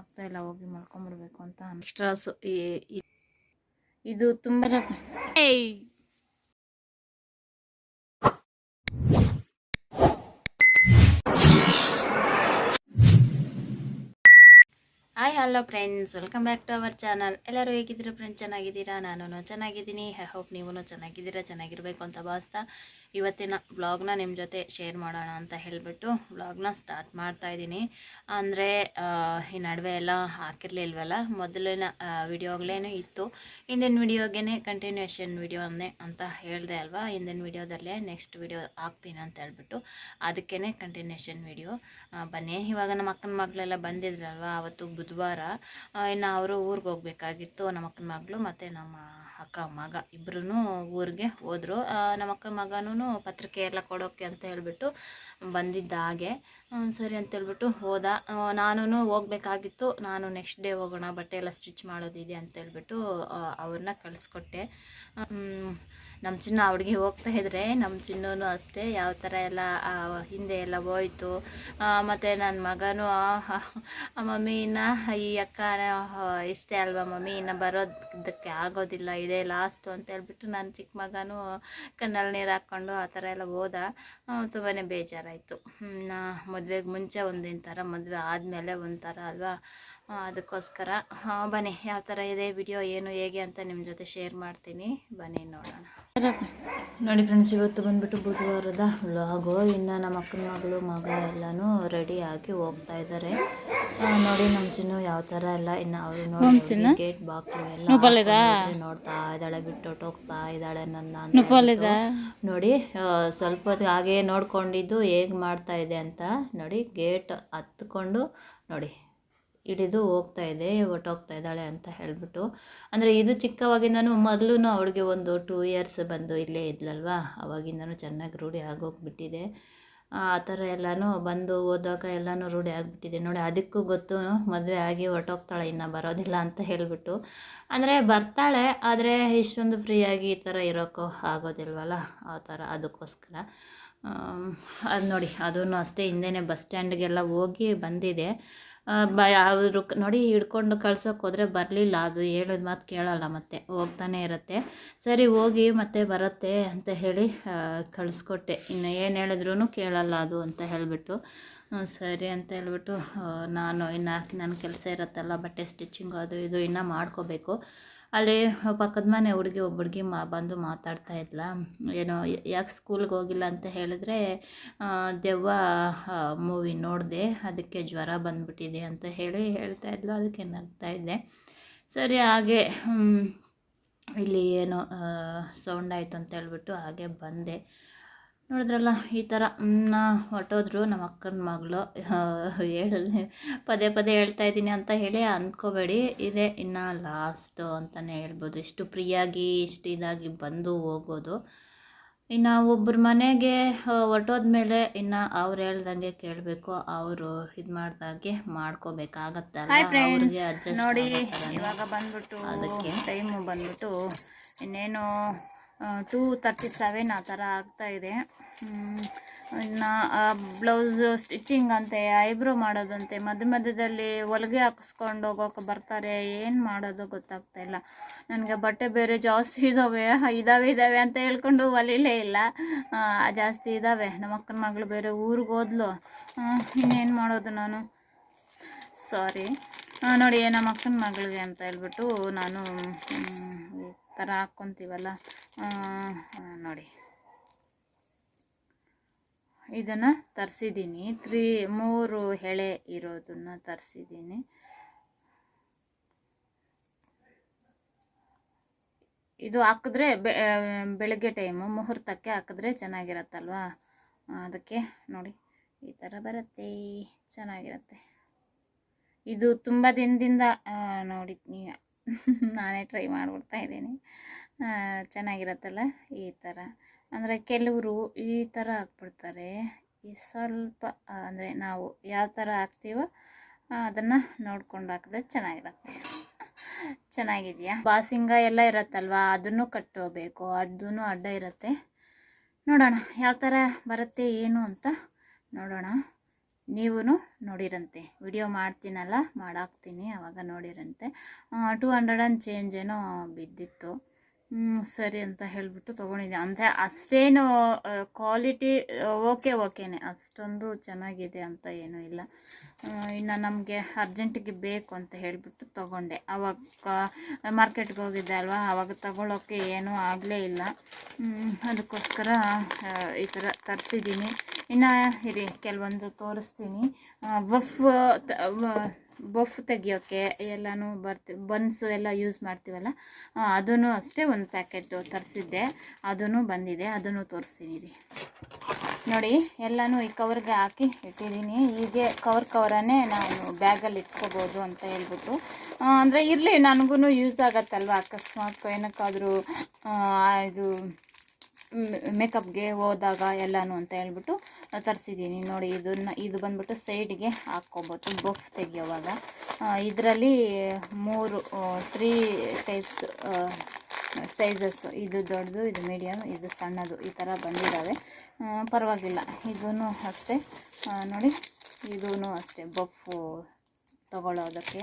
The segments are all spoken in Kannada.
ಆಗ್ತಾ ಇಲ್ಲ ಹೋಗಿ ಮಲ್ಕೊಂಡ್ಬಿಡ್ಬೇಕು ಅಂತ ಅನ್ಸ್ಟ್ರಾಸು ಇದು ತುಂಬ hi hello friends welcome back to our channel ಎಲ್ಲರೂ ಹೇಗಿದ್ದೀರಾ ಫ್ರೆಂಡ್ಸ್ ಚೆನ್ನಾಗಿದ್ದೀರಾ? ನಾನು ಚೆನ್ನಾಗಿದ್ದೀನಿ. ಐ ಹೋಪ್ ನೀವು ಚೆನ್ನಾಗಿದ್ದೀರಾ? ಚೆನ್ನಾಗಿರಬೇಕು ಅಂತ ಭಾವಿಸ್ತಾ ಇವತ್ತಿನ ವ್ಲಾಗ್ನ ನಿಮ್ಮ ಜೊತೆ ಶೇರ್ ಮಾಡೋಣ ಅಂತ ಹೇಳಿಬಿಟ್ಟು ವ್ಲಾಗ್ನ ಸ್ಟಾರ್ಟ್ ಮಾಡ್ತಾ ಇದ್ದೀನಿ. ಅಂದರೆ ಈ ನಡುವೆ ಎಲ್ಲ ಹಾಕಿರಲಿಲ್ವಲ್ಲ? ಮೊದಲಿನ ವಿಡಿಯೋಗಳೇನೂ ಇತ್ತು. ಹಿಂದಿನ ವಿಡಿಯೋಗೆ ಕಂಟಿನ್ಯೂಷನ್ ವಿಡಿಯೋ ಅನ್ನೇ ಅಂತ ಹೇಳಿದೆ ಅಲ್ವಾ? ಹಿಂದಿನ ವಿಡಿಯೋದಲ್ಲೇ ನೆಕ್ಸ್ಟ್ ವಿಡಿಯೋ ಹಾಕ್ತೀನಿ ಅಂತ ಹೇಳ್ಬಿಟ್ಟು ಅದಕ್ಕೇ ಕಂಟಿನ್ಯೂಷನ್ ವಿಡಿಯೋ. ಬನ್ನಿ. ಇವಾಗ ನಮ್ಮ ಅಕ್ಕನ ಮಗಳೆಲ್ಲ ಬಂದಿದ್ರಲ್ವ? ಅವತ್ತು ಬುಧವಾರ. ಇನ್ನು ಅವರು ಊರಿಗೆ ಹೋಗ್ಬೇಕಾಗಿತ್ತು. ನಮ್ಮ ಅಕ್ಕನ ಮಗಳು ಮತ್ತು ನಮ್ಮ ಅಕ್ಕ ಮಗ. ಇಬ್ಬರೂ ಊರಿಗೆ ಹೋದರು. ನಮ್ಮ ಅಕ್ಕನ ಮಗನೂ ಪತ್ರಿಕೆ ಎಲ್ಲ ಕೊಡೋಕ್ಕೆ ಅಂತ ಹೇಳಿಬಿಟ್ಟು ಬಂದಿದ್ದ ಹಾಗೆ. ಸರಿ ಅಂತ ಹೇಳ್ಬಿಟ್ಟು ಹೋದ. ನಾನು ಹೋಗ್ಬೇಕಾಗಿತ್ತು. ನಾನು ನೆಕ್ಸ್ಟ್ ಡೇ ಹೋಗೋಣ ಬಟ್ಟೆ ಎಲ್ಲ ಸ್ಟಿಚ್ ಮಾಡೋದಿದೆ ಅಂತ ಹೇಳ್ಬಿಟ್ಟು ಆ, ಅವ್ರನ್ನ ಕಳಿಸ್ಕೊಟ್ಟೆ. ನಮ್ಮ ಚಿನ್ನ ಅವ್ರಿಗೆ ಹೋಗ್ತಾ ಇದ್ರೆ ನಮ್ಮ ಚಿನ್ನೂ ಅಷ್ಟೇ, ಯಾವ ಥರ ಎಲ್ಲ ಹಿಂದೆ ಎಲ್ಲ ಹೋಯ್ತು. ಮತ್ತು ನನ್ನ ಮಗನೂ ಮಮ್ಮಿ ಇನ್ನು, ಈ ಅಕ್ಕ ಇಷ್ಟೇ ಅಲ್ವಾ ಮಮ್ಮಿ? ಇನ್ನು ಬರೋದಕ್ಕೆ ಆಗೋದಿಲ್ಲ, ಇದೇ ಲಾಸ್ಟು ಅಂತ ಹೇಳ್ಬಿಟ್ಟು ನನ್ನ ಚಿಕ್ಕ ಮಗನೂ ಕಣ್ಣಲ್ಲಿ ನೀರು ಹಾಕ್ಕೊಂಡು ಆ ಥರ ಎಲ್ಲ ಹೋದ. ತುಂಬಾ ಬೇಜಾರಾಯಿತು. ಮದುವೆಗೆ ಮುಂಚೆ ಒಂದಿನ ಥರ ಮದುವೆ ಆದಮೇಲೆ ಒಂಥರ ಅಲ್ವಾ? ಅದಕ್ಕೋಸ್ಕರ ಬನ್ನಿ, ಯಾವ ಥರ ಇದೆ ವಿಡಿಯೋ ಏನು, ಹೇಗೆ ಅಂತ ನಿಮ್ಮ ಜೊತೆ ಶೇರ್ ಮಾಡ್ತೀನಿ. ಬನ್ನಿ ನೋಡೋಣ. ನೋಡಿ ಫ್ರೆಂಡ್ಸ್ ಇವತ್ತು ಬಂದ್ಬಿಟ್ಟು ಬುಧವಾರದ ವ್ಲಾಗು ಇನ್ನು ನಮ್ಮ ಅಕ್ಕನ ಮಗಳು ಮಗ ಎಲ್ಲನೂ ರೆಡಿ ಆಗಿ ಹೋಗ್ತಾ ಇದ್ದಾರೆ ನೋಡಿ ನಮ್ಮ ಚಿನ್ನು ಯಾವ ಥರ ಎಲ್ಲ ಇನ್ನು ಅವರು ನೋಡಿ ಗೇಟ್ ಬಾಕ್ಲು ಎಲ್ಲ ನೋಡ್ತಾ ಇದ್ದಾಳೆ ಬಿಟ್ಟು ಹೋಗ್ತಾ ಇದ್ದಾಳೆ ನನ್ನ ನೋಡಿ ಸ್ವಲ್ಪ ಹೊತ್ತು ಹಾಗೆ ನೋಡ್ಕೊಂಡಿದ್ದು ಹೇಗೆ ಮಾಡ್ತಾ ಇದೆ ಅಂತ. ನೋಡಿ ಗೇಟ್ ಹತ್ಕೊಂಡು ನೋಡಿ. ಹಿಡಿದು ಹೋಗ್ತಾ ಇದೆ ಹೊಟ್ಟೋಗ್ತಾ ಇದ್ದಾಳೆ ಅಂತ ಹೇಳ್ಬಿಟ್ಟು. ಅಂದರೆ ಇದು ಚಿಕ್ಕವಾಗಿಂದನೂ ಮೊದಲು ಅವಳಿಗೆ ಒಂದು ಟೂ ಇಯರ್ಸ್ ಬಂದು ಇಲ್ಲೇ ಇದ್ಲಲ್ವಾ? ಅವಾಗಿಂದನೂ ಚೆನ್ನಾಗಿ ರೂಢಿ ಆಗೋಗ್ಬಿಟ್ಟಿದೆ. ಆ ಥರ ಎಲ್ಲನೂ ಬಂದು ಓದೋಕೆ ಎಲ್ಲನೂ ರೂಢಿ ಆಗಿಬಿಟ್ಟಿದೆ. ನೋಡಿ, ಅದಕ್ಕೂ ಗೊತ್ತು ಮದುವೆ ಆಗಿ ಹೊರ್ಟೋಗ್ತಾಳೆ, ಇನ್ನು ಬರೋದಿಲ್ಲ ಅಂತ ಹೇಳಿಬಿಟ್ಟು. ಅಂದರೆ ಬರ್ತಾಳೆ, ಆದರೆ ಇಷ್ಟೊಂದು ಫ್ರೀಯಾಗಿ ಈ ಥರ ಇರೋಕ್ಕೋ ಆಗೋದಿಲ್ವಲ್ಲ? ಆ ಥರ ಅದಕ್ಕೋಸ್ಕರ. ಅದು ನೋಡಿ ಅದೂ ಅಷ್ಟೇ. ಹಿಂದೆನೇ ಬಸ್ ಸ್ಟ್ಯಾಂಡ್ಗೆಲ್ಲ ಹೋಗಿ ಬಂದಿದೆ. ಬ ಅವರು ನೋಡಿ, ಹಿಡ್ಕೊಂಡು ಕಳ್ಸೋಕೆ ಹೋದರೆ ಬರಲಿಲ್ಲ. ಅದು ಹೇಳಿದ ಮಾತು ಕೇಳಲ್ಲ ಮತ್ತೆ. ಹೋಗ್ತಾನೆ ಇರುತ್ತೆ. ಸರಿ, ಹೋಗಿ ಮತ್ತೆ ಬರುತ್ತೆ ಅಂತ ಹೇಳಿ ಕಳಿಸ್ಕೊಟ್ಟೆ. ಇನ್ನು ಏನು ಹೇಳಿದ್ರು ಕೇಳಲ್ಲ ಅದು ಅಂತ ಹೇಳಿಬಿಟ್ಟು. ಸರಿ ಅಂತ ಹೇಳ್ಬಿಟ್ಟು ನಾನು ಇನ್ನು ನನ್ನ ಕೆಲಸ ಇರುತ್ತಲ್ಲ, ಬಟ್ಟೆ ಸ್ಟಿಚಿಂಗ್ ಅದು ಇದು ಇನ್ನೂ ಮಾಡ್ಕೋಬೇಕು. ಅಲ್ಲಿ ಪಕ್ಕದ ಮನೆ ಹುಡುಗಿ ಒಬ್ಬ ಹುಡುಗಿ ಮಾ ಬಂದು ಮಾತಾಡ್ತಾ ಇದ್ಲ. ಏನೋ ಯಾಕೆ ಸ್ಕೂಲ್ಗೆ ಹೋಗಿಲ್ಲ ಅಂತ ಹೇಳಿದ್ರೆ ದೆವ್ವ ಮೂವಿ ನೋಡಿದೆ, ಅದಕ್ಕೆ ಜ್ವರ ಬಂದ್ಬಿಟ್ಟಿದೆ ಅಂತ ಹೇಳಿ ಹೇಳ್ತಾ ಇದ್ಲು. ಅದಕ್ಕೆ ನಗ್ತಾ ಇದ್ದೆ. ಸರಿ, ಹಾಗೆ ಇಲ್ಲಿ ಏನೋ ಸೌಂಡ್ ಆಯಿತು ಅಂತ ಹೇಳ್ಬಿಟ್ಟು ಹಾಗೆ ಬಂದೆ. ನೋಡಿದ್ರಲ್ಲ ಈ ಥರ ಹೊಟ್ಟೋದ್ರು ನಮ್ಮ ಅಕ್ಕನ ಮಗಳು. ಹೇಳಿದ್ರೆ ಪದೇ ಪದೇ ಹೇಳ್ತಾ ಇದ್ದೀನಿ ಅಂತ ಹೇಳಿ ಅಂದ್ಕೋಬೇಡಿ. ಇದೆ ಇನ್ನು ಲಾಸ್ಟು ಅಂತಲೇ ಹೇಳ್ಬೋದು. ಇಷ್ಟು ಫ್ರೀಯಾಗಿ ಇಷ್ಟು ಇದಾಗಿ ಬಂದು ಹೋಗೋದು. ಇನ್ನು ಒಬ್ಬರ ಮನೆಗೆ ಹೊರಟೋದ್ಮೇಲೆ ಇನ್ನು ಅವ್ರು ಹೇಳ್ದಂಗೆ ಕೇಳಬೇಕು. ಅವರು ಇದು ಮಾಡ್ದಾಗೆ ಮಾಡ್ಕೋಬೇಕಾಗತ್ತಲ್ಲ. ಅವ್ರಿಗೆ ನೋಡಿ ಇವಾಗ ಬಂದ್ಬಿಟ್ಟು ಅದಕ್ಕೆ. ಟೈಮು ಬಂದ್ಬಿಟ್ಟು ಇನ್ನೇನು ಟೂ ತರ್ಟಿ ಸೆವೆನ್ ಆ ಥರ ಆಗ್ತಾ ಇದೆ. ಹ್ಮ್, ಇನ್ನು ಬ್ಲೌಸ್ ಸ್ಟಿಚಿಂಗ್ ಅಂತೆ ಐಬ್ರೋ ಮಾಡೋದಂತೆ ಮಧ್ಯ ಮಧ್ಯದಲ್ಲಿ ಹೊಲಿಗೆ ಹಾಕಿಸ್ಕೊಂಡು ಹೋಗೋಕೆ ಬರ್ತಾರೆ ಏನು ಮಾಡೋದು ಗೊತ್ತಾಗ್ತಾ ಇಲ್ಲ. ನನಗೆ ಬಟ್ಟೆ ಬೇರೆ ಜಾಸ್ತಿ ಇದ್ದಾವೆ ಇದ್ದಾವೆ ಇದ್ದಾವೆ ಅಂತ ಹೇಳ್ಕೊಂಡು ಹೊಲಿಲೇ ಇಲ್ಲ. ಜಾಸ್ತಿ ಇದ್ದಾವೆ ನಮ್ಮ ಅಕ್ಕನ ಮಗಳು ಬೇರೆ ಊರಿಗೆ ಹೋದ್ಲು. ಇನ್ನೇನು ಮಾಡೋದು ನಾನು? ಸಾರಿ ನೋಡಿ ನಮ್ಮ ಅಕ್ಕನ ಮಗಳಿಗೆ ಅಂತ ಹೇಳ್ಬಿಟ್ಟು ನಾನು ಥರ ಹಾಕ್ಕೊತೀವಲ್ಲ ನೋಡಿ. ಇದನ್ನು ತರಿಸಿದ್ದೀನಿ. ತ್ರೀ, ಮೂರು ಎಳೆ ಇರೋದನ್ನು ತರಿಸಿದ್ದೀನಿ. ಇದು ಹಾಕಿದ್ರೆ ಬೆಳಗ್ಗೆ ಟೈಮು ಮುಹೂರ್ತಕ್ಕೆ ಹಾಕಿದ್ರೆ ಚೆನ್ನಾಗಿರತ್ತಲ್ವಾ? ಅದಕ್ಕೆ ನೋಡಿ, ಈ ಥರ ಬರುತ್ತೆ, ಚೆನ್ನಾಗಿರುತ್ತೆ. ಇದು ತುಂಬ ದಿನದಿಂದ ನೋಡಿ ನಾನೇ ಟ್ರೈ ಮಾಡಿಬಿಡ್ತಾ ಇದ್ದೀನಿ. ಚೆನ್ನಾಗಿರತ್ತಲ್ಲ ಈ ಥರ ಅಂದರೆ ಕೆಲವರು ಈ ಥರ ಹಾಕ್ಬಿಡ್ತಾರೆ. ಈ ಸ್ವಲ್ಪ ಅಂದರೆ ನಾವು ಯಾವ ಥರ ಹಾಕ್ತೀವೋ ಅದನ್ನು ನೋಡ್ಕೊಂಡು ಹಾಕಿದ್ರೆ ಚೆನ್ನಾಗಿರುತ್ತೆ. ಚೆನ್ನಾಗಿದೆಯಾ? ಬಾಸಿಂಗ ಎಲ್ಲ ಇರತ್ತಲ್ವಾ? ಅದನ್ನು ಕಟ್ಟೋಬೇಕು. ಅದೂ ಅಡ್ಡ ಇರುತ್ತೆ. ನೋಡೋಣ, ಯಾವ ಥರ ಬರುತ್ತೆ, ಏನು ಅಂತ ನೋಡೋಣ. ನೀವು ನೋಡಿರಂತೆ. ವಿಡಿಯೋ ಮಾಡ್ತೀನಲ್ಲ ಮಾಡಾಕ್ತೀನಿ ಆವಾಗ ನೋಡಿರಂತೆ. ಟೂ ಹಂಡ್ರೆಡ್ ಆ್ಯಂಡ್ ಚೇಂಜ್ ಏನೋ ಬಿದ್ದಿತ್ತು. ಸರಿ ಅಂತ ಹೇಳಿಬಿಟ್ಟು ತೊಗೊಂಡಿದ್ದೆ. ಅಂದರೆ ಅಷ್ಟೇನು ಕ್ವಾಲಿಟಿ ಓಕೆ ಓಕೆನೆ ಅಷ್ಟೊಂದು ಚೆನ್ನಾಗಿದೆ ಅಂತ ಏನೂ ಇಲ್ಲ. ಇನ್ನು ನಮಗೆ ಅರ್ಜೆಂಟಿಗೆ ಬೇಕು ಅಂತ ಹೇಳಿಬಿಟ್ಟು ತೊಗೊಂಡೆ. ಅವಾಗ ಮಾರ್ಕೆಟ್ಗೆ ಹೋಗಿದ್ದೆ ಅಲ್ವಾ? ಅವಾಗ ತಗೊಳ್ಳೋಕ್ಕೆ ಏನೂ ಆಗಲೇ ಇಲ್ಲ. ಅದಕ್ಕೋಸ್ಕರ ಈ ಥರ ತರ್ತಿದ್ದೀನಿ ಇನ್ನು ಇರಿ, ಕೆಲವೊಂದು ತೋರಿಸ್ತೀನಿ. ಬಫ್ ಬಫ್ ತೆಗಿಯೋಕ್ಕೆ ಎಲ್ಲನೂ ಬರ್ತಿ, ಬನ್ಸು ಎಲ್ಲ ಯೂಸ್ ಮಾಡ್ತೀವಲ್ಲ ಅದೂ ಅಷ್ಟೇ ಒಂದು ಪ್ಯಾಕೆಟು ತರಿಸಿದ್ದೆ. ಅದೂ ಬಂದಿದೆ. ಅದನ್ನು ತೋರಿಸ್ತೀನಿ ನೋಡಿ, ಎಲ್ಲನೂ ಈ ಕವರ್ಗೆ ಹಾಕಿ ಇಟ್ಟಿದ್ದೀನಿ. ಹೀಗೆ ಕವರ್ ಕವರನ್ನೇ ನಾನು ಬ್ಯಾಗಲ್ಲಿ ಇಟ್ಕೋಬೋದು ಅಂತ ಹೇಳ್ಬಿಟ್ಟು. ಅಂದರೆ ಇರಲಿ ನನಗೂ ಯೂಸ್ ಆಗತ್ತಲ್ವ? ಅಕಸ್ಮಾತ್ ಏನಕ್ಕಾದರೂ ಇದು ಮೇಕಪ್ಗೆ ಹೋದಾಗ ಎಲ್ಲನೂ ಅಂತ ಹೇಳ್ಬಿಟ್ಟು ತರಿಸಿದ್ದೀನಿ ನೋಡಿ, ಇದನ್ನು, ಇದು ಬಂದ್ಬಿಟ್ಟು ಸೈಡ್ಗೆ ಹಾಕ್ಕೊಬೋದು. ಬಫ್ ತೆಗಿಯೋವಾಗ. ಇದರಲ್ಲಿ ಮೂರು ತ್ರೀ ಟೈಪ್ಸ್ ಸೈಜಸ್ ಇದು ದೊಡ್ಡದು, ಇದು ಮೀಡಿಯಮ್ ಇದು ಸಣ್ಣದು ಈ ಥರ ಬಂದಿದ್ದಾವೆ ಪರವಾಗಿಲ್ಲ. ಇದೂ ಅಷ್ಟೇ. ನೋಡಿ ಇದೂ ಅಷ್ಟೇ ಬಫು ತಗೊಳ್ಳೋದಕ್ಕೆ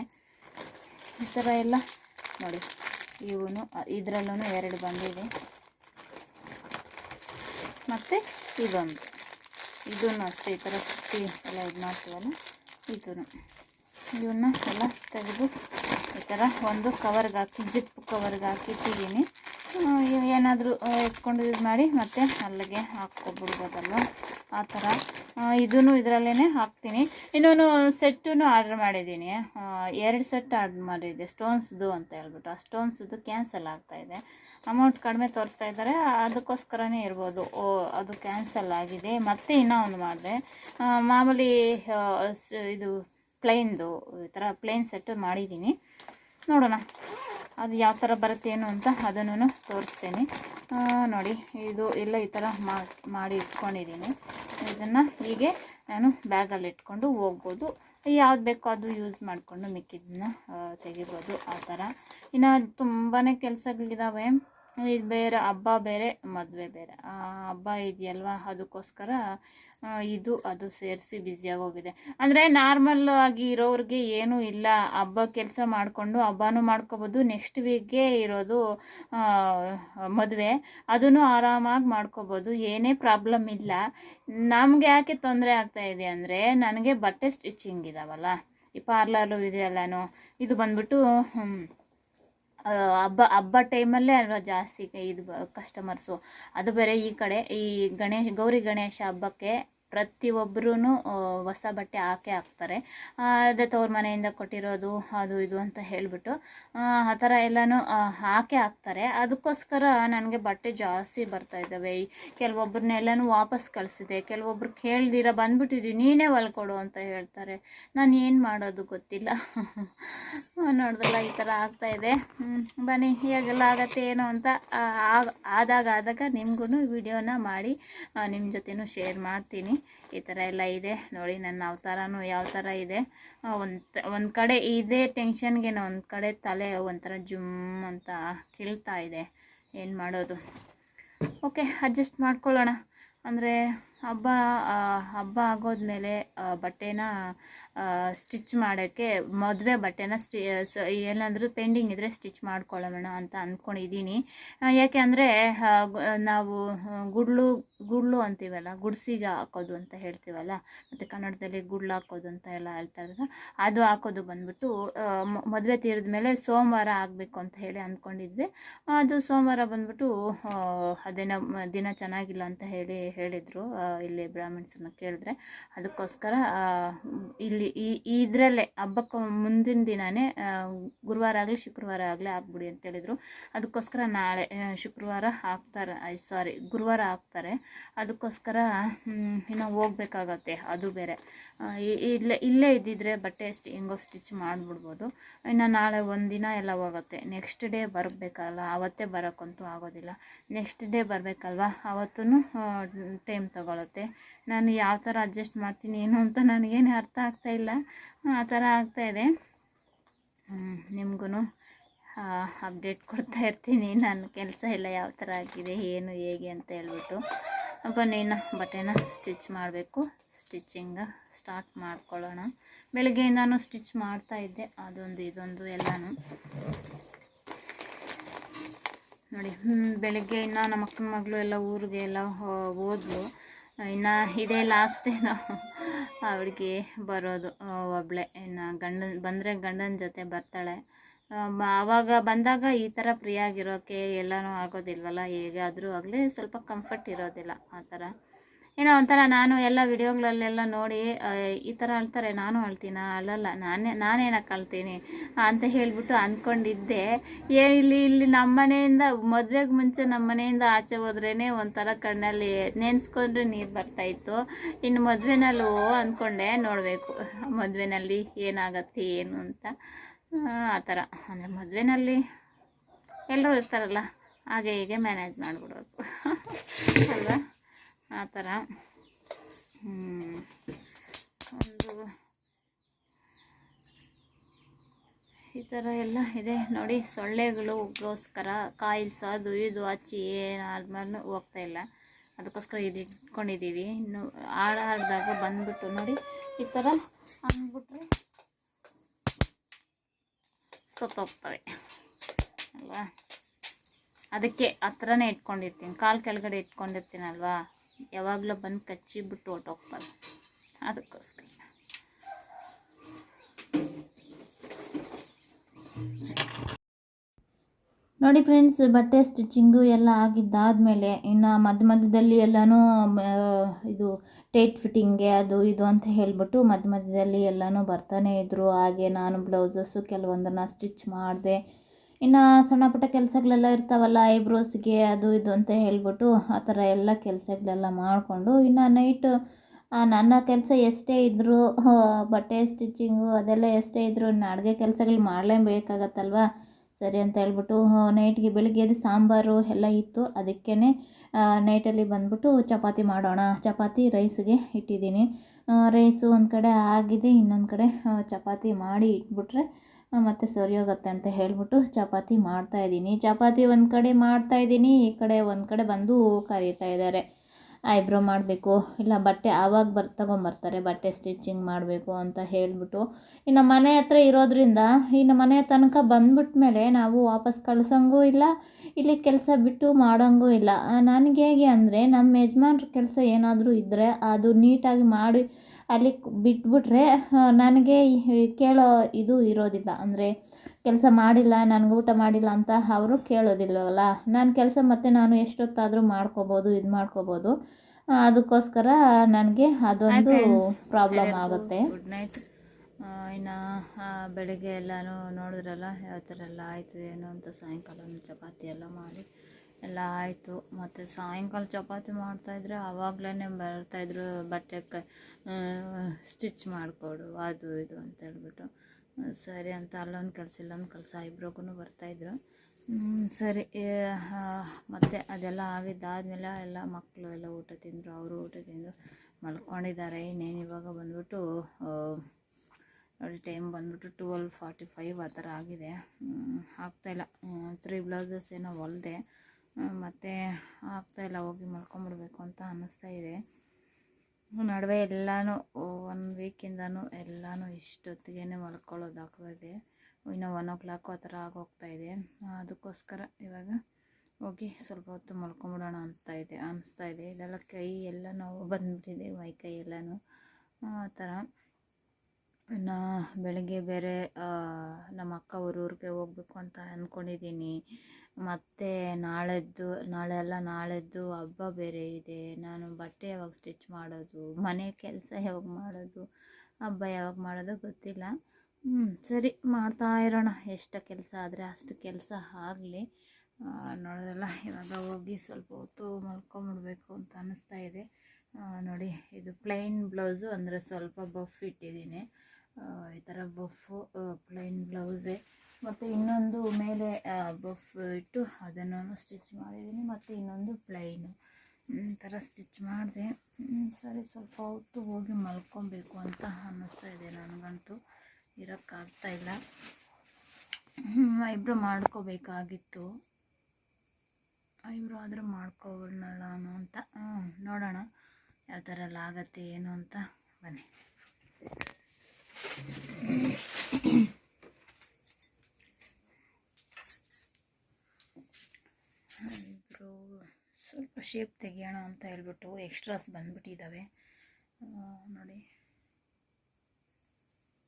ಈ ಥರ ಎಲ್ಲ ನೋಡಿ, ಇವನು ಇದರಲ್ಲೂ ಎರಡು ಬಂದಿದೆ. ಮತ್ತು ಇದೊಂದು. ಇದನ್ನು ಅಷ್ಟೇ ಈ ಥರ ಸುತ್ತಿ ಎಲ್ಲ ಇದು ಮಾಡ್ತೀವಲ್ಲ, ಇದನ್ನು. ಇವನ್ನ ಎಲ್ಲ ತೆಗೆದು ಈ ಥರ ಒಂದು ಕವರ್ಗೆ ಹಾಕಿ ಜಿಪ್ ಕವರ್ಗೆ ಹಾಕಿ ತೆಗೀನಿ ಏನಾದರೂ ಎತ್ಕೊಂಡು ಯೂಸ್ ಮಾಡಿ ಮತ್ತೆ ಅಲ್ಲಿಗೆ ಹಾಕ್ಕೊಬಿಡ್ಬೋದಲ್ವ? ಆ ಥರ. ಇದೂ ಇದರಲ್ಲೇ ಹಾಕ್ತೀನಿ. ಇನ್ನೊಂದು ಸೆಟ್ಟೂ ಆರ್ಡ್ರ್ ಮಾಡಿದ್ದೀನಿ. ಎರಡು ಸೆಟ್ ಆರ್ಡ್ರ್ ಮಾಡಿದ್ದೆ ಸ್ಟೋನ್ಸ್ದು ಅಂತ ಹೇಳ್ಬಿಟ್ಟು. ಆ ಸ್ಟೋನ್ಸ್ದು ಕ್ಯಾನ್ಸಲ್ ಆಗ್ತಾಯಿದೆ ಅಮೌಂಟ್ ಕಡಿಮೆ ತೋರಿಸ್ತಾ ಇದ್ದಾರೆ. ಅದಕ್ಕೋಸ್ಕರನೇ ಇರ್ಬೋದು. ಓ, ಅದು ಕ್ಯಾನ್ಸಲ್ ಆಗಿದೆ. ಮತ್ತೆ ಇನ್ನೂ ಒಂದು ಮಾಡಿದೆ ಮಾಮೂಲಿ ಇದು ಪ್ಲೈನ್ದು ಈ ಥರ ಪ್ಲೈನ್ ಸೆಟ್ ಮಾಡಿದ್ದೀನಿ. ನೋಡೋಣ. ಅದು ಯಾವ ಥರ ಬರುತ್ತೆ ಏನು ಅಂತ ಅದನ್ನು ತೋರಿಸ್ತೀನಿ. ನೋಡಿ, ಇದು ಎಲ್ಲ ಈ ಥರ ಮಾಡಿ ಇಟ್ಕೊಂಡಿದ್ದೀನಿ. ಇದನ್ನು ಹೀಗೆ ನಾನು ಬ್ಯಾಗಲ್ಲಿ ಇಟ್ಕೊಂಡು ಹೋಗ್ಬೋದು. ಯಾವ್ದು ಬೇಕೋ ಅದು ಯೂಸ್ ಮಾಡಿಕೊಂಡು ಮಿಕ್ಕಿದ್ದನ್ನ ತೆಗಿಬೋದು. ಆ ಥರ ಇನ್ನು ತುಂಬಾ ಕೆಲಸಗಳಿದ್ದಾವೆ ಇದು ಬೇರೆ ಹಬ್ಬ ಬೇರೆ ಮದುವೆ ಬೇರೆ. ಆ, ಹಬ್ಬ ಇದೆಯಲ್ವಾ? ಅದಕ್ಕೋಸ್ಕರ ಇದು ಅದು ಸೇರಿಸಿ ಬ್ಯುಸಿಯಾಗಿ ಹೋಗಿದೆ. ಅಂದರೆ ನಾರ್ಮಲ್ ಆಗಿ ಇರೋರಿಗೆ ಏನೂ ಇಲ್ಲ. ಹಬ್ಬ ಕೆಲಸ ಮಾಡಿಕೊಂಡು ಹಬ್ಬನೂ ಮಾಡ್ಕೋಬೋದು ನೆಕ್ಸ್ಟ್ ವೀಕ್ಗೆ ಇರೋದು ಮದುವೆ. ಅದನ್ನು ಆರಾಮಾಗಿ ಮಾಡ್ಕೋಬೋದು ಏನೇ ಪ್ರಾಬ್ಲಮ್ ಇಲ್ಲ. ನಮಗೆ ಯಾಕೆ ತೊಂದರೆ ಆಗ್ತಾ ಇದೆ ಅಂದರೆ ನನಗೆ ಬಟ್ಟೆ ಸ್ಟಿಚಿಂಗ್ ಇದಾವಲ್ಲ? ಈ ಪಾರ್ಲರು ಇದೆಯಲ್ಲನೂ? ಇದು ಬಂದ್ಬಿಟ್ಟು ಹಬ್ಬ ಹಬ್ಬ ಟೈಮಲ್ಲೇ ಅಲ್ವಾ ಜಾಸ್ತಿ ಇದು ಕಸ್ಟಮರ್ಸು ಅದು ಬೇರೆ ಈ ಕಡೆ ಈ ಗಣೇಶ, ಗೌರಿ ಗಣೇಶ ಹಬ್ಬಕ್ಕೆ ಪ್ರತಿಯೊಬ್ಬರೂ ಹೊಸ ಬಟ್ಟೆ ಹಾಕೇ ಹಾಕ್ತಾರೆ. ಅದೇ ತವ್ರ ಮನೆಯಿಂದ ಕೊಟ್ಟಿರೋದು, ಅದು ಇದು ಅಂತ ಹೇಳಿಬಿಟ್ಟು, ಆ ಥರ ಎಲ್ಲನೂ ಹಾಕೇ ಹಾಕ್ತಾರೆ. ಅದಕ್ಕೋಸ್ಕರ ನನಗೆ ಬಟ್ಟೆ ಜಾಸ್ತಿ ಬರ್ತಾ ಇದ್ದಾವೆ. ಕೆಲವೊಬ್ಬರನ್ನೆಲ್ಲನೂ ವಾಪಸ್ ಕಳಿಸಿದೆ. ಕೆಲವೊಬ್ರು ಕೇಳ್ದಿರ ಬಂದ್ಬಿಟ್ಟಿದ್ದೀವಿ ನೀನೇ ಹೊಲ್ಕೊಡು ಅಂತ ಹೇಳ್ತಾರೆ. ನಾನು ಏನು ಮಾಡೋದು ಗೊತ್ತಿಲ್ಲ. ನೋಡಿದ್ರಲ್ಲ ಈ ಥರ ಆಗ್ತಾ ಇದೆ. ಬನ್ನಿ, ಹೇಗೆಲ್ಲ ಆಗತ್ತೆ ಏನೋ ಅಂತ ಆದಾಗ ಆದಾಗ ನಿಮಗೂ ವಿಡಿಯೋನ ಮಾಡಿ ನಿಮ್ಮ ಜೊತೆನೂ ಶೇರ್ ಮಾಡ್ತೀನಿ. ಈ ಥರ ಎಲ್ಲ ಇದೆ. ನೋಡಿ, ನನ್ನ ಅವತಾರನೂ ಯಾವ ಥರ ಇದೆ. ಒಂದು ಒಂದು ಕಡೆ ಇದೇ ಟೆನ್ಷನ್ಗೆ ಒಂದು ಕಡೆ ತಲೆ ಒಂಥರ ಜುಮ್ ಅಂತ ಕೇಳ್ತಾ ಇದೆ. ಏನು ಮಾಡೋದು? ಓಕೆ ಅಡ್ಜಸ್ಟ್ ಮಾಡ್ಕೊಳ್ಳೋಣ. ಅಂದರೆ ಹಬ್ಬ ಹಬ್ಬ ಆಗೋದ್ಮೇಲೆ ಬಟ್ಟೆನ ಸ್ಟಿಚ್ ಮಾಡೋಕ್ಕೆ ಮದುವೆ ಬಟ್ಟೆನ ಸ್ಟಿ ಏನಾದರೂ ಪೆಂಡಿಂಗ್ ಇದ್ದರೆ ಸ್ಟಿಚ್ ಮಾಡ್ಕೊಳ್ಳೋಣ ಅಂತ ಅಂದ್ಕೊಂಡಿದ್ದೀನಿ ಯಾಕೆ ಅಂದರೆ ನಾವು ಗುಡ್ಲು ಗುಡ್ಲು ಅಂತೀವಲ್ಲ, ಗುಡ್ಸಿಗೆ ಹಾಕೋದು ಅಂತ ಹೇಳ್ತೀವಲ್ಲ, ಮತ್ತು ಕನ್ನಡದಲ್ಲಿ ಗುಡ್ಲು ಹಾಕೋದು ಅಂತ ಎಲ್ಲ ಹೇಳ್ತಾರಲ್ಲ ಅದು ಹಾಕೋದು ಬಂದ್ಬಿಟ್ಟು ಮದುವೆ ತೀರಿದ ಮೇಲೆ ಸೋಮವಾರ ಆಗಬೇಕು ಅಂತ ಹೇಳಿ ಅಂದ್ಕೊಂಡಿದ್ವಿ ಅದು ಸೋಮವಾರ ಬಂದ್ಬಿಟ್ಟು ಅದೇನೋ ದಿನ ಚೆನ್ನಾಗಿಲ್ಲ ಅಂತ ಹೇಳಿ ಹೇಳಿದರು. ಇಲ್ಲಿ ಬ್ರಾಹ್ಮಿಣ್ಸನ್ನ ಕೇಳಿದ್ರೆ ಅದಕ್ಕೋಸ್ಕರ ಇಲ್ಲಿ ಈ ಇದರಲ್ಲೇ ಹಬ್ಬಕ್ಕೆ ಮುಂದಿನ ದಿನವೇ ಗುರುವಾರ ಆಗಲಿ ಶುಕ್ರವಾರ ಆಗಲಿ ಹಾಕ್ಬಿಡಿ ಅಂತ ಹೇಳಿದರು. ಅದಕ್ಕೋಸ್ಕರ ನಾಳೆ ಶುಕ್ರವಾರ ಹಾಕ್ತಾರೆ ಸಾರಿ, ಗುರುವಾರ ಹಾಕ್ತಾರೆ. ಅದಕ್ಕೋಸ್ಕರ ಇನ್ನು ಹೋಗ್ಬೇಕಾಗತ್ತೆ, ಅದು ಬೇರೆ. ಇಲ್ಲೇ ಇಲ್ಲೇ ಇದ್ದಿದ್ರೆ ಬಟ್ಟೆ ಅಷ್ಟು ಹೆಂಗೋ ಸ್ಟಿಚ್ ಮಾಡಿಬಿಡ್ಬೋದು. ಇನ್ನು ನಾಳೆ ಒಂದಿನ ಎಲ್ಲ ಹೋಗುತ್ತೆ. ನೆಕ್ಸ್ಟ್ ಡೇ ಬರಬೇಕಲ್ಲ ಅವತ್ತೇ ಬರೋಕ್ಕಂತೂ ಆಗೋದಿಲ್ಲ. ನೆಕ್ಸ್ಟ್ ಡೇ ಬರಬೇಕಲ್ವಾ? ಅವತ್ತೂ ಟೈಮ್ ನಾನು ಯಾವ ಥರ ಅಡ್ಜಸ್ಟ್ ಮಾಡ್ತೀನಿ, ಏನು ಅಂತ ನನಗೇನು ಅರ್ಥ ಆಗ್ತಾ ಇಲ್ಲ. ಆ ಥರ ಆಗ್ತಾ ಇದೆ. ನಿಮಗೂ ಅಪ್ಡೇಟ್ ಕೊಡ್ತಾ ಇರ್ತೀನಿ. ನನ್ನ ಕೆಲಸ ಎಲ್ಲ ಯಾವ ಥರ ಆಗಿದೆ, ಏನು, ಹೇಗೆ ಅಂತ ಹೇಳ್ಬಿಟ್ಟು. ಬನ್ನಿನ ಬಟ್ಟೆನ ಸ್ಟಿಚ್ ಮಾಡಬೇಕು. ಸ್ಟಿಚಿಂಗ್ ಸ್ಟಾರ್ಟ್ ಮಾಡ್ಕೊಳ್ಳೋಣ. ಬೆಳಗ್ಗೆಯಿಂದಾನು ಸ್ಟಿಚ್ ಮಾಡ್ತಾ ಇದ್ದೆ. ಅದೊಂದು, ಇದೊಂದು ಎಲ್ಲನೂ. ನೋಡಿ ಹ್ಞೂ ಬೆಳಗ್ಗೆ ಇನ್ನು ನಮ್ಮ ಅಕ್ಕನ ಮಗಳು ಎಲ್ಲ ಊರಿಗೆ ಎಲ್ಲ ಹೋದ್ಲು. ಇನ್ನು ಇದೇ ಲಾಸ್ಟ್ ನಾವು ಅವಳಿಗೆ ಬರೋದು ಒಬ್ಳೆ. ಇನ್ನು ಗಂಡನ, ಬಂದರೆ ಗಂಡನ ಜೊತೆ ಬರ್ತಾಳೆ. ಆವಾಗ ಬಂದಾಗ ಈ ಥರ ಫ್ರೀ ಆಗಿರೋಕ್ಕೆ ಎಲ್ಲನೂ ಆಗೋದಿಲ್ವಲ್ಲ? ಹೇಗಾದರೂ ಆಗಲಿ ಸ್ವಲ್ಪ ಕಂಫರ್ಟ್ ಇರೋದಿಲ್ಲ ಆ ಥರ ಏನೋ ಒಂಥರ ನಾನು ಎಲ್ಲ ವಿಡಿಯೋಗಳಲ್ಲೆಲ್ಲ ನೋಡಿ ಈ ಥರ ಅಳ್ತಾರೆ ನಾನು ಅಳ್ತೀನ? ಅಳಲ್ಲ ನಾನೇ ನಾನೇನಕ್ಕೆ ಅಳ್ತೀನಿ ಅಂತ ಹೇಳಿಬಿಟ್ಟು ಅಂದ್ಕೊಂಡಿದ್ದೆ. ಏ ಇಲ್ಲಿ ಇಲ್ಲಿ ನಮ್ಮ ಮನೆಯಿಂದ ಮದುವೆಗೆ ಮುಂಚೆ ನಮ್ಮ ಮನೆಯಿಂದ ಆಚೆ ಹೋದ್ರೇ ಒಂಥರ ಕಣ್ಣಲ್ಲಿ ನೆನೆಸ್ಕೊಂಡ್ರೆ ನೀರು ಬರ್ತಾಯಿತ್ತು ಇನ್ನು ಮದುವೆನಲ್ಲಿ ಅಂದ್ಕೊಂಡೆ ನೋಡಬೇಕು ಮದುವೆನಲ್ಲಿ ಏನಾಗತ್ತೆ ಏನು ಅಂತ. ಆ, ಥರ. ಅಂದರೆ ಮದುವೆನಲ್ಲಿ ಎಲ್ಲರೂ ಇರ್ತಾರಲ್ಲ ಹಾಗೆ ಹೀಗೆ ಮ್ಯಾನೇಜ್ ಮಾಡಿಬಿಡೋದು. ಅಲ್ವಾ? ಆ ಥರ. ಒಂದು ಈ ಥರ ಎಲ್ಲ ಇದೆ. ನೋಡಿ ಸೊಳ್ಳೆಗಳಿಗೋಸ್ಕರ ಕಾಯಿಲ್ಸ ಅದು ಇದು ಹಚ್ಚಿ ಏನಾದ್ಮೇಲೆ ಹೋಗ್ತಾ ಇಲ್ಲ. ಅದಕ್ಕೋಸ್ಕರ ಇದು ಇಟ್ಕೊಂಡಿದ್ದೀವಿ. ಇನ್ನು ಆಡಾಡ್ದಾಗ ಬಂದ್ಬಿಟ್ಟು ನೋಡಿ, ಈ ಥರ ಅಂದ್ಬಿಟ್ರೆ ಸತ್ತೋಗ್ತವೆ. ಅಲ್ವಾ? ಅದಕ್ಕೆ ಹತ್ರನೇ ಇಟ್ಕೊಂಡಿರ್ತೀನಿ. ಕಾಲು ಕೆಳಗಡೆ ಇಟ್ಕೊಂಡಿರ್ತೀನಲ್ವಾ? ಯಾವಾಗಲೂ ಬಂದು ಕಚ್ಚಿಬಿಟ್ಟು ಹೊರ್ಟೋಗ್ತವೆ ಅದಕ್ಕೋಸ್ಕರ. ನೋಡಿ ಫ್ರೆಂಡ್ಸ್, ಬಟ್ಟೆ ಸ್ಟಿಚಿಂಗು ಎಲ್ಲ ಆಗಿದ್ದಾದಮೇಲೆ ಇನ್ನು ಮಧ್ಯ ಮಧ್ಯದಲ್ಲಿ ಎಲ್ಲನೂ ಇದು ಟೇಟ್ ಫಿಟ್ಟಿಂಗೆ ಅದು ಇದು ಅಂತ ಹೇಳಿಬಿಟ್ಟು ಮಧ್ಯ ಮಧ್ಯದಲ್ಲಿ ಎಲ್ಲನೂ ಬರ್ತಾನೆ ಇದ್ದರು ಹಾಗೆ ನಾನು ಬ್ಲೌಸಸ್ಸು ಕೆಲವೊಂದನ್ನು ಸ್ಟಿಚ್ ಮಾಡಿದೆ. ಇನ್ನು ಸಣ್ಣ ಪುಟ್ಟ ಕೆಲಸಗಳೆಲ್ಲ ಇರ್ತಾವಲ್ಲ, ಐಬ್ರೋಸ್ಗೆ ಅದು ಇದು ಅಂತ ಹೇಳ್ಬಿಟ್ಟು ಆ ಥರ ಎಲ್ಲ ಕೆಲಸಗಳೆಲ್ಲ ಮಾಡಿಕೊಂಡು ಇನ್ನು ನೈಟ್ ನನ್ನ ಕೆಲಸ ಎಷ್ಟೇ ಇದ್ದರೂ ಬಟ್ಟೆ ಸ್ಟಿಚಿಂಗು ಅದೆಲ್ಲ ಎಷ್ಟೇ ಇದ್ದರೂ ಇನ್ನು ಅಡುಗೆ ಕೆಲಸಗಳು ಮಾಡಲೇಬೇಕಾಗತ್ತಲ್ವ? ಸರಿ ಅಂತ ಹೇಳ್ಬಿಟ್ಟು ನೈಟ್ಗೆ ಬೆಳಿಗ್ಗೆದು ಸಾಂಬಾರು ಎಲ್ಲ ಇತ್ತು. ಅದಕ್ಕೇ ನೈಟಲ್ಲಿ ಬಂದ್ಬಿಟ್ಟು ಚಪಾತಿ ಮಾಡೋಣ. ಚಪಾತಿ ರೈಸ್ಗೆ ಇಟ್ಟಿದ್ದೀನಿ. ರೈಸು ಒಂದು ಕಡೆ ಆಗಿದೆ, ಇನ್ನೊಂದು ಕಡೆ ಚಪಾತಿ ಮಾಡಿ ಇಟ್ಬಿಟ್ರೆ ಮತ್ತೆ ಸರಿ ಹೋಗುತ್ತೆ ಅಂತ ಹೇಳಿಬಿಟ್ಟು ಚಪಾತಿ ಮಾಡ್ತಾ ಇದ್ದೀನಿ. ಚಪಾತಿ ಒಂದು ಕಡೆ ಮಾಡ್ತಾಯಿದ್ದೀನಿ ಈ ಕಡೆ ಒಂದು ಕಡೆ ಬಂದು ಕರೀತಾ ಇದ್ದಾರೆ. ಐಬ್ರೋ ಮಾಡಬೇಕು, ಇಲ್ಲ ಬಟ್ಟೆ ಆವಾಗ ಬರ್, ತಗೊಂಬರ್ತಾರೆ, ಬಟ್ಟೆ ಸ್ಟಿಚಿಂಗ್ ಮಾಡಬೇಕು ಅಂತ ಹೇಳಿಬಿಟ್ಟು. ಇನ್ನು ಮನೆ ಹತ್ರ ಇರೋದ್ರಿಂದ, ಇನ್ನು ಮನೆ ತನಕ ಬಂದ್ಬಿಟ್ಟ ಮೇಲೆ ನಾವು ವಾಪಸ್ ಕಳ್ಸೋಂಗೂ ಇಲ್ಲ, ಇಲ್ಲಿ ಕೆಲಸ ಬಿಟ್ಟು ಮಾಡೋಂಗೂ ಇಲ್ಲ. ನನಗೆ ಹೇಗೆ ಅಂದರೆ ನಮ್ಮ ಯಜಮಾನ್ರ ಕೆಲಸ ಏನಾದರೂ ಇದ್ದರೆ ಅದು ನೀಟಾಗಿ ಮಾಡಿ ಅಲ್ಲಿ ಬಿಟ್ಬಿಟ್ರೆ ನನಗೆ ಕೇಳೋ ಇದು ಇರೋದಿಲ್ಲ. ಅಂದರೆ ಕೆಲಸ ಮಾಡಿಲ್ಲ ನನಗೆ ಊಟ ಮಾಡಿಲ್ಲ ಅಂತ ಅವರು ಕೇಳೋದಿಲ್ಲವಲ್ಲ ನಾನು ಕೆಲಸ ಮತ್ತೆ ನಾನು ಎಷ್ಟೊತ್ತಾದರೂ ಮಾಡ್ಕೋಬೋದು ಇದು ಮಾಡ್ಕೋಬೋದು. ಅದಕ್ಕೋಸ್ಕರ ನನಗೆ ಅದೊಂದು ಪ್ರಾಬ್ಲಮ್ ಆಗುತ್ತೆ. ಗುಡ್ ನೈಟ್ ಇನ್ನು ಬೆಳಿಗ್ಗೆ ಎಲ್ಲನೂ ನೋಡಿದ್ರಲ್ಲ ಯಾವ ಥರ ಎಲ್ಲ ಆಯಿತು ಏನು ಅಂತ ಸಾಯಂಕಾಲ ಚಪಾತಿ ಎಲ್ಲ ಮಾಡಿ. ಎಲ್ಲ ಆಯಿತು. ಮತ್ತು ಸಾಯಂಕಾಲ ಚಪಾತಿ ಮಾಡ್ತಾಯಿದ್ರೆ ಆವಾಗಲೇ ಬರ್ತಾಯಿದ್ರು ಬಟ್ಟೆ ಕ ಸ್ಟಿಚ್ ಮಾಡಿಕೊಡು, ಅದು ಇದು ಅಂತ ಹೇಳ್ಬಿಟ್ಟು. ಸರಿ ಅಂತ ಅಲ್ಲೊಂದು ಕೆಲಸ ಇಲ್ಲೊಂದು ಕೆಲಸ ಇಬ್ರಿಗೂ ಬರ್ತಾಯಿದ್ರು ಸರಿ. ಮತ್ತು ಅದೆಲ್ಲ ಆಗಿದ್ದಾದಮೇಲೆ ಎಲ್ಲ ಮಕ್ಕಳು ಎಲ್ಲ ಊಟ ತಿಂದರು. ಅವರು ಊಟ ತಿಂದು ಮಲ್ಕೊಂಡಿದ್ದಾರೆ. ಇನ್ನೇನು ಇವಾಗ ಬಂದ್ಬಿಟ್ಟು ನೋಡಿ, ಟೈಮ್ ಬಂದ್ಬಿಟ್ಟು ಟ್ವೆಲ್ ಫಾರ್ಟಿ ಫೈವ್ ಆ ಥರ ಆಗಿದೆ. ಆಗ್ತಾಯಿಲ್ಲ ತ್ರೀ ಬ್ಲೌಸಸ್ ಏನೋ ಹೊಲ್ದೆ. ಮತ್ತು ಆಗ್ತಾಯಿಲ್ಲ ಹೋಗಿ ಮಲ್ಕೊಂಬಿಡ್ಬೇಕು ಅಂತ ಅನ್ನಿಸ್ತಾ ಇದೆ. ನಡುವೆ ಎಲ್ಲನೂ ಒನ್ ವೀಕಿಂದನೂ ಎಲ್ಲನೂ ಇಷ್ಟೊತ್ತಿಗೆ ಮಲ್ಕೊಳ್ಳೋದಾಗ್ತಾಯಿದೆ ಇನ್ನು ಒನ್ ಓ ಕ್ಲಾಕು ಆ ಥರ ಆಗೋಗ್ತಾ ಇದೆ. ಅದಕ್ಕೋಸ್ಕರ ಇವಾಗ ಹೋಗಿ ಸ್ವಲ್ಪ ಹೊತ್ತು ಮಲ್ಕೊಂಬಿಡೋಣ ಅಂತ ಇದೆ ಅನಿಸ್ತಾ ಇದೆ. ಇದೆಲ್ಲ ಕೈ ಎಲ್ಲ ನೋವು ಬಂದ್ಬಿಟ್ಟಿದೆ, ಮೈ ಕೈ ಎಲ್ಲನೂ. ಆ ಥರ. ಇನ್ನು ಬೆಳಗ್ಗೆ ಬೇರೆ ನಮ್ಮ ಅಕ್ಕ ಊರೂರಿಗೆ ಹೋಗ್ಬೇಕು ಅಂತ ಅಂದ್ಕೊಂಡಿದ್ದೀನಿ ಮತ್ತು ನಾಳೆದ್ದು, ನಾಳೆ ಅಲ್ಲ, ನಾಳೆದ್ದು ಹಬ್ಬ ಬೇರೆ ಇದೆ. ನಾನು ಬಟ್ಟೆ ಯಾವಾಗ ಸ್ಟಿಚ್ ಮಾಡೋದು, ಮನೆ ಕೆಲಸ ಯಾವಾಗ ಮಾಡೋದು, ಹಬ್ಬ ಯಾವಾಗ ಮಾಡೋದು ಗೊತ್ತಿಲ್ಲ. ಹ್ಞೂ ಸರಿ, ಮಾಡ್ತಾ ಇರೋಣ. ಎಷ್ಟು ಕೆಲಸ ಆದರೆ ಅಷ್ಟು ಕೆಲಸ ಆಗಲಿ. ನೋಡೋದಲ್ಲ ಇವಾಗ ಹೋಗಿ ಸ್ವಲ್ಪ ಹೊತ್ತು ಮಲ್ಕೊಂಬಿಡ್ಬೇಕು ಅಂತ ಅನ್ನಿಸ್ತಾ ಇದೆ. ನೋಡಿ, ಇದು ಪ್ಲೈನ್ ಬ್ಲೌಸು ಅಂದರೆ ಸ್ವಲ್ಪ ಬಫ್ ಇಟ್ಟಿದ್ದೀನಿ. ಈ ಥರ ಬಫ್ಫು ಪ್ಲೈನ್ ಬ್ಲೌಸೇ ಮತ್ತು ಇನ್ನೊಂದು ಮೇಲೆ ಬಫ್ ಇಟ್ಟು ಅದನ್ನು ಸ್ಟಿಚ್ ಮಾಡಿದ್ದೀನಿ. ಮತ್ತು ಇನ್ನೊಂದು ಪ್ಲೈನು ಥರ ಸ್ಟಿಚ್ ಮಾಡಿದೆ. ಸರಿ, ಸ್ವಲ್ಪ ಹೊತ್ತು ಹೋಗಿ ಮಲ್ಕೊಬೇಕು ಅಂತ ಅನ್ನಿಸ್ತಾ ಇದೆ ನನಗಂತೂ. ಇರೋಕ್ಕಾಗ್ತಾ ಇಲ್ಲ. ಐಬ್ರೋ ಮಾಡ್ಕೋಬೇಕಾಗಿತ್ತು. ಐಬ್ರೋ ಆದರೂ ಮಾಡ್ಕೊಬಿಡೋಣ ಅಂತ. ನೋಡೋಣ ಯಾವ ಥರ ಎಲ್ಲ ಆಗತ್ತೆ, ಏನು ಅಂತ. ಬನ್ನಿ ಇಬ್ಬರು ಸ್ವಲ್ಪ ಶೇಪ್ ತೆಗೆಯೋಣ ಅಂತ ಹೇಳ್ಬಿಟ್ಟು ಎಕ್ಸ್ಟ್ರಾಸ್ ಬಂದ್ಬಿಟ್ಟಿದ್ದಾವೆ. ನೋಡಿ.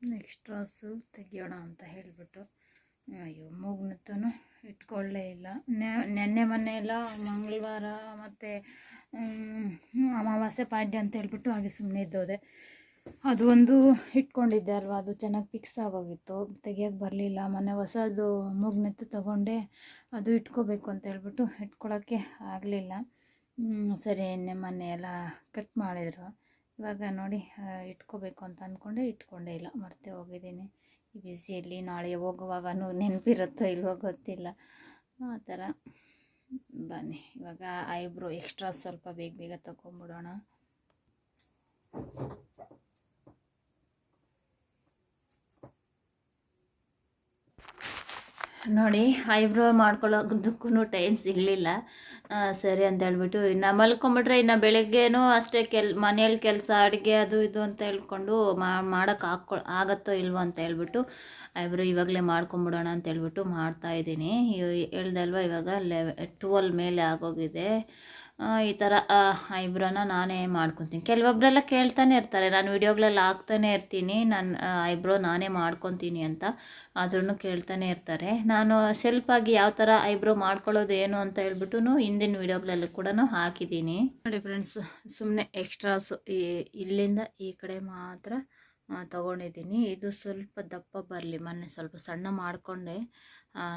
ಎಕ್ಸ್ಟ್ರಾಸು ತೆಗಿಯೋಣ ಅಂತ ಹೇಳಿಬಿಟ್ಟು, ಅಯ್ಯೋ ಮೂಗ್ನತ್ತೂ ಇಟ್ಕೊಳ್ಳೇ ಇಲ್ಲ. ನೆನ್ನೆ ಮೊನ್ನೆ ಎಲ್ಲ ಮಂಗಳವಾರ ಮತ್ತು ಅಮಾವಾಸ್ಯೆ ಪಾಡ್ಯ ಅಂತ ಹೇಳ್ಬಿಟ್ಟು ಹಾಗೆ ಸುಮ್ಮನೆ ಇದ್ದೋದೆ. ಅದು ಒಂದು ಇಟ್ಕೊಂಡಿದ್ದೆ ಅಲ್ವಾ, ಅದು ಚೆನ್ನಾಗಿ ಫಿಕ್ಸ್ ಆಗೋಗಿತ್ತು. ತೆಗಿಯೋಕ್ಕೆ ಬರಲಿಲ್ಲ ಮೊನ್ನೆ ಹೊಸದು ಮೂಗ್ನೆತ್ತು ತಗೊಂಡೆ, ಅದು ಇಟ್ಕೋಬೇಕು ಅಂತ ಹೇಳ್ಬಿಟ್ಟು ಇಟ್ಕೊಳ್ಳೋಕ್ಕೆ ಆಗಲಿಲ್ಲ. ಸರಿ ನಿನ್ನೆ ಮೊನ್ನೆ ಎಲ್ಲ ಕಟ್ ಮಾಡಿದರು. ಇವಾಗ ನೋಡಿ ಇಟ್ಕೋಬೇಕು ಅಂತ ಅಂದ್ಕೊಂಡೆ ಇಟ್ಕೊಂಡೇ ಇಲ್ಲ, ಮರ್ತೆ ಹೋಗಿದ್ದೀನಿ. ಈ ಬ್ಯುಸಿಯಲ್ಲಿ ನಾಳೆ ಹೋಗುವಾಗ ನೆನಪಿರುತ್ತೋ ಇಲ್ವೋ ಗೊತ್ತಿಲ್ಲ. ಆ ಥರ. ಬನ್ನಿ, ಇವಾಗ ಐಬ್ರೋ ಎಕ್ಸ್ಟ್ರಾ ಸ್ವಲ್ಪ ಬೇಗ ಬೇಗ ತಗೊಂಬಿಡೋಣ ನೋಡಿ, ಐಬ್ರೋ ಮಾಡ್ಕೊಳ್ಳೋದಕ್ಕೂ ಟೈಮ್ ಸಿಗಲಿಲ್ಲ. ಸರಿ ಅಂತ ಹೇಳ್ಬಿಟ್ಟು ಇನ್ನು ಮಲ್ಕೊಂಬಿಟ್ರೆ ಇನ್ನು ಬೆಳಗ್ಗೆನೂ ಅಷ್ಟೇ ಕೆಲ್, ಮನೇಲಿ ಕೆಲಸ, ಅಡುಗೆ ಅದು ಇದು ಅಂತ ಹೇಳ್ಕೊಂಡು ಮಾಡೋಕೆ ಹಾಕ್ಕೊ, ಆಗತ್ತೋ ಇಲ್ವೋ ಅಂತ ಹೇಳ್ಬಿಟ್ಟು ಐಬ್ರೋ ಇವಾಗಲೇ ಮಾಡ್ಕೊಂಬಿಡೋಣ ಅಂತ ಹೇಳ್ಬಿಟ್ಟು ಮಾಡ್ತಾ ಇದ್ದೀನಿ. ಹೇಳ್ದಲ್ವ ಇವಾಗ ಲೆವೆ ಟ್ವೆಲ್ ಮೇಲೆ ಆಗೋಗಿದೆ. ಈ ಥರ ಐಬ್ರೋನ ನಾನೇ ಮಾಡ್ಕೊತೀನಿ. ಕೆಲವೊಬ್ಬರೆಲ್ಲ ಕೇಳ್ತಾನೆ ಇರ್ತಾರೆ. ನಾನು ವೀಡಿಯೋಗಳಲ್ಲಿ ಹಾಕ್ತಾನೆ ಇರ್ತೀನಿ. ನಾನು ಐಬ್ರೋ ನಾನೇ ಮಾಡ್ಕೊತೀನಿ ಅಂತ ಆದ್ರೂ ಕೇಳ್ತಾನೆ ಇರ್ತಾರೆ. ನಾನು ಸೆಲ್ಫಾಗಿ ಯಾವ ಥರ ಐಬ್ರೋ ಮಾಡ್ಕೊಳ್ಳೋದು ಏನು ಅಂತ ಹೇಳ್ಬಿಟ್ಟು ಹಿಂದಿನ ವಿಡಿಯೋಗಳಲ್ಲೂ ಕೂಡ ಹಾಕಿದ್ದೀನಿ. ನೋಡಿ ಫ್ರೆಂಡ್ಸ್ ಸುಮ್ಮನೆ ಎಕ್ಸ್ಟ್ರಾಸು ಈ, ಇಲ್ಲಿಂದ ಈ ಕಡೆ ಮಾತ್ರ ತಗೊಂಡಿದ್ದೀನಿ. ಇದು ಸ್ವಲ್ಪ ದಪ್ಪ ಬರಲಿ. ಮೊನ್ನೆ ಸ್ವಲ್ಪ ಸಣ್ಣ ಮಾಡಿಕೊಂಡೆ.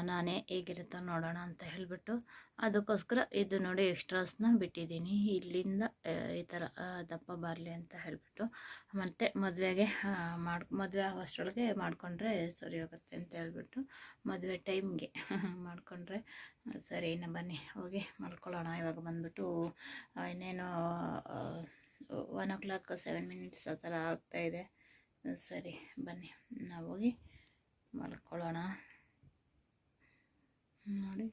ನಾನೇ ಹೇಗಿರುತ್ತೋ ನೋಡೋಣ ಅಂತ ಹೇಳಿಬಿಟ್ಟು ಅದಕ್ಕೋಸ್ಕರ ಇದು ನೋಡಿ ಎಕ್ಸ್ಟ್ರಾಸ್ನ ಬಿಟ್ಟಿದ್ದೀನಿ. ಇಲ್ಲಿಂದ ಈ ಥರ ದಪ್ಪ ಬರಲಿ ಅಂತ ಹೇಳಿಬಿಟ್ಟು ಮತ್ತು ಮದುವೆಗೆ ಮಾಡ್, ಮದುವೆ ಆಗೋಷ್ಟರೊಳಗೆ ಮಾಡಿಕೊಂಡ್ರೆ ಸರಿ ಹೋಗುತ್ತೆ ಅಂತ ಹೇಳ್ಬಿಟ್ಟು ಮದುವೆ ಟೈಮ್ಗೆ ಮಾಡಿಕೊಂಡ್ರೆ ಸರಿ, ಇನ್ನು ಬನ್ನಿ, ಹೋಗಿ ಮಾಡ್ಕೊಳ್ಳೋಣ ಇವಾಗ ಬಂದ್ಬಿಟ್ಟು ಇನ್ನೇನು one o'clock seven minutes ಆ ಥರ ಆಗ್ತಾಯಿದೆ ಸರಿ, ಬನ್ನಿ, ನಾವು ಹೋಗಿ ಮಲ್ಕೊಳ್ಳೋಣ. ನೋಡಿ.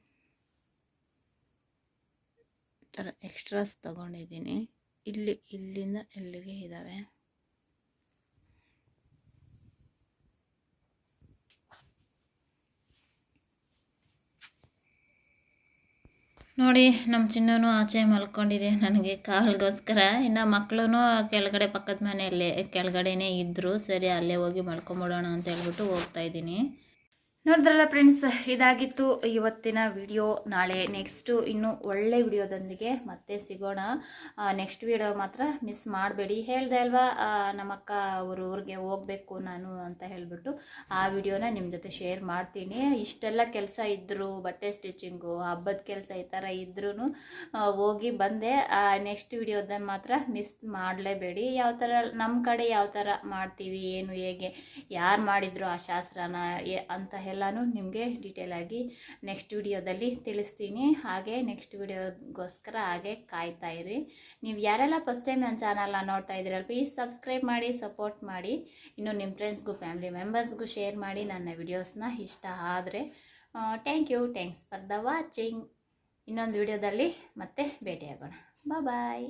ಥರ ಎಕ್ಸ್ಟ್ರಾಸ್ ತಗೊಂಡಿದ್ದೀನಿ. ಇಲ್ಲಿ, ಇಲ್ಲಿಂದ ಇಲ್ಲಿಗೆ ಇದ್ದಾವೆ ನೋಡಿ ನಮ್ಮ ಚಿನ್ನೂ ಆಚೆ ಮಲ್ಕೊಂಡಿದೆ ನನಗೆ ಕಾಲ್ಗೋಸ್ಕರ. ಇನ್ನು ಮಕ್ಕಳು ಕೆಳಗಡೆ ಪಕ್ಕದ ಮನೆಯಲ್ಲೇ, ಕೆಳಗಡೆನೇ ಇದ್ದರು ಸರಿ, ಅಲ್ಲೇ ಹೋಗಿ ಮಲ್ಕೊಂಬಿಡೋಣ ಅಂತ ಹೇಳ್ಬಿಟ್ಟು ಹೋಗ್ತಾ ಇದ್ದೀನಿ. ನೋಡಿದ್ರಲ್ಲ ಫ್ರೆಂಡ್ಸ್ ಇದಾಗಿತ್ತು ಇವತ್ತಿನ ವಿಡಿಯೋ ನಾಳೆ ನೆಕ್ಸ್ಟು ಇನ್ನೂ ಒಳ್ಳೆ ವಿಡಿಯೋದೊಂದಿಗೆ ಮತ್ತೆ ಸಿಗೋಣ. ನೆಕ್ಸ್ಟ್ ವಿಡಿಯೋ ಮಾತ್ರ ಮಿಸ್ ಮಾಡಬೇಡಿ. ಹೇಳ್ದೆ ಅಲ್ವಾ ನಮ್ಮಕ್ಕ ಅವ್ರ ಊರಿಗೆ ಹೋಗಬೇಕು ನಾನು ಅಂತ ಹೇಳಿಬಿಟ್ಟು ಆ ವಿಡಿಯೋನ ನಿಮ್ಮ ಜೊತೆ ಶೇರ್ ಮಾಡ್ತೀನಿ. ಇಷ್ಟೆಲ್ಲ ಕೆಲಸ ಇದ್ದರು ಬಟ್ಟೆ ಸ್ಟಿಚಿಂಗು ಹಬ್ಬದ ಕೆಲಸ ಈ ಥರ ಇದ್ರೂ ಹೋಗಿ ಬಂದೆ. ನೆಕ್ಸ್ಟ್ ವಿಡಿಯೋದ ಮಾತ್ರ ಮಿಸ್ ಮಾಡಲೇಬೇಡಿ. ಯಾವ ಥರ ನಮ್ಮ ಕಡೆ ಯಾವ ಥರ ಮಾಡ್ತೀವಿ, ಏನು ಹೇಗೆ, ಯಾರು ಮಾಡಿದ್ರು ಆ ಶಾಸ್ತ್ರನ ಅಂತ ಅಂತ ಎಲ್ಲನೂ ನಿಮಗೆ ಡೀಟೇಲಾಗಿ ನೆಕ್ಸ್ಟ್ ವಿಡಿಯೋದಲ್ಲಿ ತಿಳಿಸ್ತೀನಿ. ಹಾಗೆ ನೆಕ್ಸ್ಟ್ ವಿಡಿಯೋಗೋಸ್ಕರ ಹಾಗೆ ಕಾಯ್ತಾ ಇರಿ. ನೀವು ಯಾರೆಲ್ಲ ಫಸ್ಟ್ ಟೈಮ್ ನನ್ನ ಚಾನಲ್ನ ನೋಡ್ತಾ ಇದ್ದೀರಲ್ಲ ಪ್ಲೀಸ್ ಸಬ್ಸ್ಕ್ರೈಬ್ ಮಾಡಿ ಸಪೋರ್ಟ್ ಮಾಡಿ. ಇನ್ನು ನಿಮ್ಮ ಫ್ರೆಂಡ್ಸ್ಗೂ ಫ್ಯಾಮಿಲಿ ಮೆಂಬರ್ಸ್ಗೂ ಶೇರ್ ಮಾಡಿ ನನ್ನ ವಿಡಿಯೋಸ್ನ ಇಷ್ಟ ಆದರೆ. Thank you thanks for the watching ಇನ್ನೊಂದು ವಿಡಿಯೋದಲ್ಲಿ ಮತ್ತೆ ಭೇಟಿಯಾಗೋಣ. ಬಾಯ್